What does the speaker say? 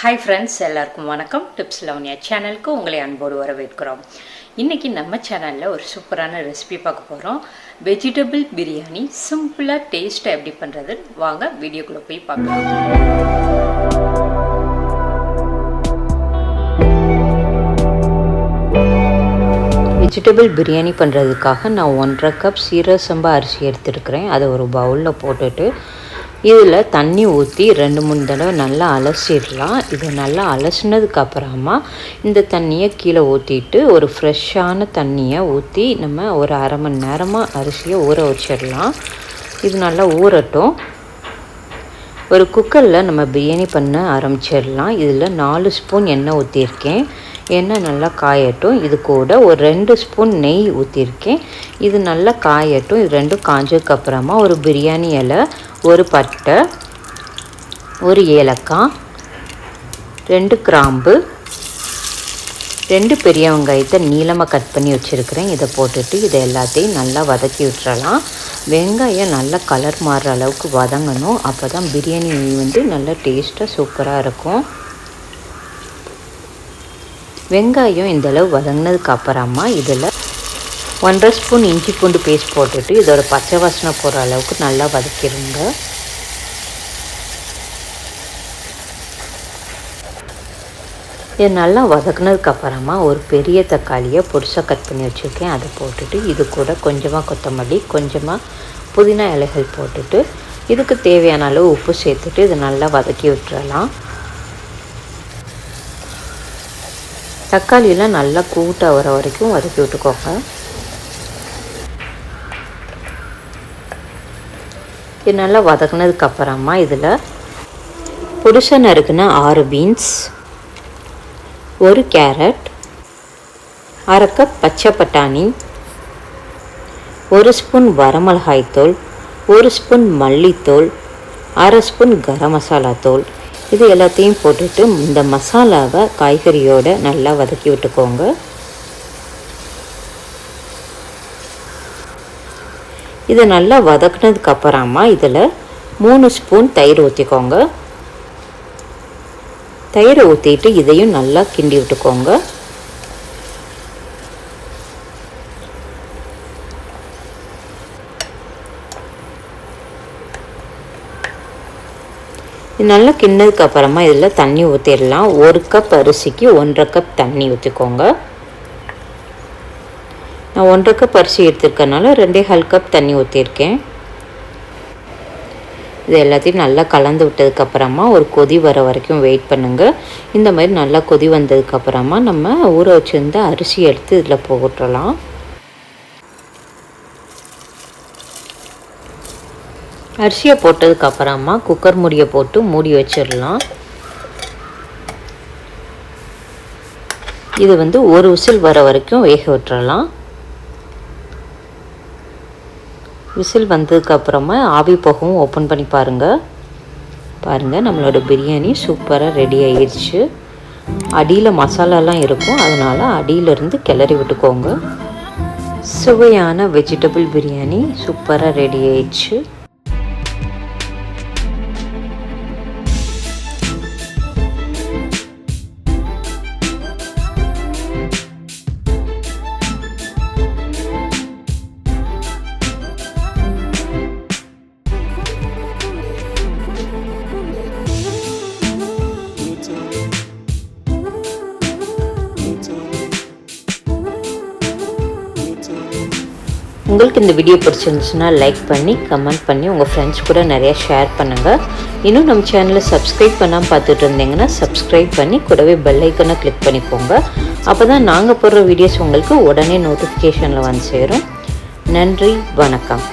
Hi friends எல்லாருக்கும் வணக்கம். Tips Lavanya சேனலுக்கு உங்களை அன்போடு வரவேற்கிறோம். இன்றைக்கி நம்ம சேனலில் ஒரு சூப்பரான ரெசிபி பார்க்க போகிறோம் வெஜிடபிள் பிரியாணி சிம்பிளாக டேஸ்ட்டாக எப்படி பண்ணுறது வாங்க வீடியோக்குள்ளே போய் பார்க்கலாம். வெஜிடபிள் பிரியாணி பண்ணுறதுக்காக நான் ஒன்றரை கப் சீரக சம்பா அரிசி எடுத்துருக்கிறேன். அதை ஒரு பவுலில் போட்டுட்டு இதில் தண்ணி ஊற்றி ரெண்டு மூணு தடவை நல்லா அலசிடலாம். இதை நல்லா அலசினதுக்கு அப்புறமா இந்த தண்ணியை கீழே ஊற்றிட்டு ஒரு ஃப்ரெஷ்ஷான தண்ணியை ஊற்றி நம்ம ஒரு அரை மணி நேரமாக அரிசியை ஊற வச்சிடலாம். இது நல்லா ஊறட்டும். ஒரு குக்கரில் நம்ம பிரியாணி பண்ண ஆரம்பிச்சிடலாம். இதில் நாலு ஸ்பூன் எண்ணெய் ஊற்றிருக்கேன் எண்ணெய் நல்லா காயட்டும். இது கூட ஒரு ரெண்டு ஸ்பூன் நெய் ஊற்றிருக்கேன் இது நல்லா காயட்டும். இது ரெண்டும் காஞ்சதுக்கப்புறமா ஒரு பிரியாணி இலை ஒரு பட்டை ஒரு ஏலக்காய் ரெண்டு கிராம்பு ரெண்டு பெரிய வெங்காயத்தை நீளமாக கட் பண்ணி வச்சுருக்கிறேன். இதை போட்டுட்டு இதை எல்லாத்தையும் நல்லா வதக்கி விட்டுறலாம். வெங்காயம் நல்லா கலர் மாறுற அளவுக்கு வதங்கணும். அப்போ தான் பிரியாணி வந்து நல்லா டேஸ்ட்டாக சூப்பராக இருக்கும். வெங்காயம் இந்தளவு வதங்கினதுக்கு அப்புறமா இதில் ஒன்றரை ஸ்பூன் இஞ்சி பூண்டு பேஸ்ட் போட்டுட்டு இதோட பச்சை வாசனை போகிற அளவுக்கு நல்லா வதக்கிடுங்க இது நல்லா வதக்குனதுக்கப்புறமா ஒரு பெரிய தக்காளியை பொடிசாக கட் பண்ணி வச்சுருக்கேன். அதை போட்டுட்டு இது கூட கொஞ்சமாக கொத்தமல்லி கொஞ்சமாக புதினா இலைகள் போட்டுட்டு இதுக்கு தேவையான அளவு உப்பு சேர்த்துட்டு இதை நல்லா வதக்கி விட்டுறலாம். தக்காளியெலாம் நல்லா கூட்டாக வர வரைக்கும் வதக்கி விட்டுக்கோங்க. இது நல்லா வதக்குனதுக்கு அப்புறமா இதில் புருஷன் நறுக்குன ஆறு பீன்ஸ் ஒரு கேரட் அரை கப் பச்சை பட்டாணி ஒரு ஸ்பூன் வரமிளகாய் தோல் ஒரு ஸ்பூன் மல்லித்தூள் அரை ஸ்பூன் கரம் மசாலா தூள். இது எல்லாத்தையும் போட்டுட்டு இந்த மசாலாவை காய்கறியோடு நல்லா வதக்கி விட்டுக்கோங்க. இதை நல்லா வதக்குனதுக்கு அப்புறமா இதில் மூணு ஸ்பூன் தயிர் ஊற்றிக்கோங்க தயிரை ஊற்றிட்டு இதையும் நல்லா கிண்டி விட்டுக்கோங்க. இது நல்லா கிண்ணதுக்கு அப்புறமா இதில் தண்ணி ஊற்றிடலாம் ஒரு கப் அரிசிக்கு ஒன்றரை கப் தண்ணி ஊற்றிக்கோங்க நான் ஒன்றரை கப் அரிசி எடுத்திருக்கனால ரெண்டே ஹால் கப் தண்ணி ஊற்றிருக்கேன் இது எல்லாத்தையும் நல்லா கலந்து விட்டதுக்கப்புறமா ஒரு கொதி வர வரைக்கும் வெயிட் பண்ணுங்கள் இந்த மாதிரி நல்லா கொதி வந்ததுக்கப்புறமா நம்ம ஊற வச்சுருந்த அரிசி எடுத்து இதில் போட்டுடலாம். அரிசியை போட்டதுக்கப்புறமா குக்கர் மூடியை போட்டு மூடி வச்சிடலாம். இது வந்து ஒரு விசில் வர வரைக்கும் வேக விட்டுறலாம். விசில் வந்ததுக்கப்புறமா ஆவி போகவும் ஓப்பன் பண்ணி பாருங்கள் பாருங்கள் நம்மளோட பிரியாணி சூப்பராக ரெடி ஆயிடுச்சு. அடியில் மசாலாலாம் இருக்கும் அதனால் அடியிலிருந்து கிளறி விட்டுக்கோங்க. சுவையான வெஜிடபிள் பிரியாணி சூப்பராக ரெடி ஆயிடுச்சு. உங்களுக்கு இந்த வீடியோ பிடிச்சிருந்துச்சுன்னா லைக் பண்ணி கமெண்ட் பண்ணி உங்கள் ஃப்ரெண்ட்ஸ் கூட நிறையா ஷேர் பண்ணுங்கள் இன்னும் நம்ம சேனலை சப்ஸ்கிரைப் பண்ணாமல் பார்த்துட்டு இருந்தீங்கன்னா சப்ஸ்கிரைப் பண்ணி கூடவே பெல் ஐக்கனை கிளிக் பண்ணிக்கோங்க. அப்போ தான் நாங்கள் போடுற வீடியோஸ் உங்களுக்கு உடனே நோட்டிஃபிகேஷனில் வந்து சேரும். நன்றி வணக்கம்.